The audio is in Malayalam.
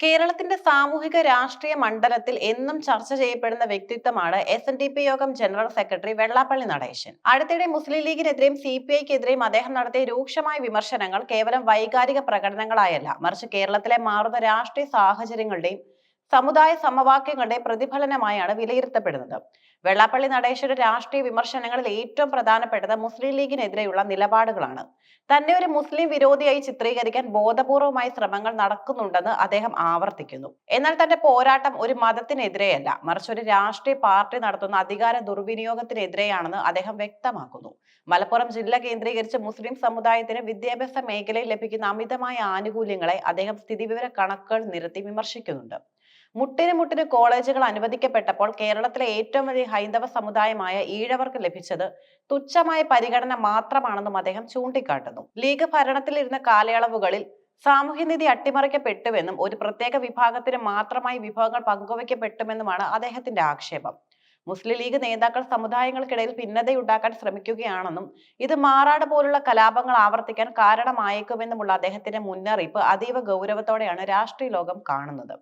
കേരളത്തിന്റെ സാമൂഹിക രാഷ്ട്രീയ മണ്ഡലത്തിൽ എന്നും ചർച്ച ചെയ്യപ്പെടുന്ന വ്യക്തിത്വമാണ് എസ് എൻ ഡി പി യോഗം ജനറൽ സെക്രട്ടറി വെള്ളാപ്പള്ളി നടേശൻ. അടുത്തിടെ മുസ്ലിം ലീഗിനെതിരെയും സി പി ഐക്കെതിരെയും അദ്ദേഹം നടത്തിയ രൂക്ഷമായ വിമർശനങ്ങൾ കേവലം വൈകാരിക പ്രകടനങ്ങളായല്ല. മറിച്ച് കേരളത്തിലെ മാറുന്ന രാഷ്ട്രീയ സാഹചര്യങ്ങളുടെയും സമുദായ സമവാക്യങ്ങളുടെ പ്രതിഫലനമായാണ് വിലയിരുത്തപ്പെടുന്നത്. വെള്ളാപ്പള്ളി നടേശ്വരുടെ രാഷ്ട്രീയ വിമർശനങ്ങളിൽ ഏറ്റവും പ്രധാനപ്പെട്ടത് മുസ്ലിം ലീഗിനെതിരെയുള്ള നിലപാടുകളാണ്. തന്നെ ഒരു മുസ്ലിം വിരോധിയായി ചിത്രീകരിക്കാൻ ബോധപൂർവമായ ശ്രമങ്ങൾ നടക്കുന്നുണ്ടെന്ന് അദ്ദേഹം ആവർത്തിക്കുന്നു. എന്നാൽ തന്റെ പോരാട്ടം ഒരു മതത്തിനെതിരെയല്ല. മറിച്ച് ഒരു രാഷ്ട്രീയ പാർട്ടി നടത്തുന്ന അധികാര ദുർവിനിയോഗത്തിനെതിരെയാണെന്ന് അദ്ദേഹം വ്യക്തമാക്കുന്നു. മലപ്പുറം ജില്ല കേന്ദ്രീകരിച്ച് മുസ്ലിം സമുദായത്തിന് വിദ്യാഭ്യാസ മേഖലയിൽ ലഭിക്കുന്ന അമിതമായ ആനുകൂല്യങ്ങളെ അദ്ദേഹം സ്ഥിതിവിവര കണക്കുകൾ നിരത്തി വിമർശിക്കുന്നുണ്ട്. മുട്ടിന് മുട്ടിന് കോളേജുകൾ അനുവദിക്കപ്പെട്ടപ്പോൾ കേരളത്തിലെ ഏറ്റവും വലിയ ഹൈന്ദവ സമുദായമായ ഈഴവർക്ക് ലഭിച്ചത് തുച്ഛമായ പരിഗണന മാത്രമാണെന്നും അദ്ദേഹം ചൂണ്ടിക്കാട്ടുന്നു. ലീഗ് ഭരണത്തിലിരുന്ന കാലയളവുകളിൽ സാമൂഹ്യനീതി അട്ടിമറിക്കപ്പെട്ടുവെന്നും ഒരു പ്രത്യേക വിഭാഗത്തിന് മാത്രമായി വിഭവങ്ങൾ പങ്കുവയ്ക്കപ്പെട്ടുമെന്നുമാണ് അദ്ദേഹത്തിന്റെ ആക്ഷേപം. മുസ്ലിം ലീഗ് നേതാക്കൾ സമുദായങ്ങൾക്കിടയിൽ ഭിന്നതയുണ്ടാക്കാൻ ശ്രമിക്കുകയാണെന്നും ഇത് മാറാട് പോലുള്ള കലാപങ്ങൾ ആവർത്തിക്കാൻ കാരണമായേക്കുമെന്നുമുള്ള അദ്ദേഹത്തിന്റെ മുന്നറിയിപ്പ് അതീവ ഗൗരവത്തോടെയാണ് രാഷ്ട്രീയ ലോകം കാണുന്നത്.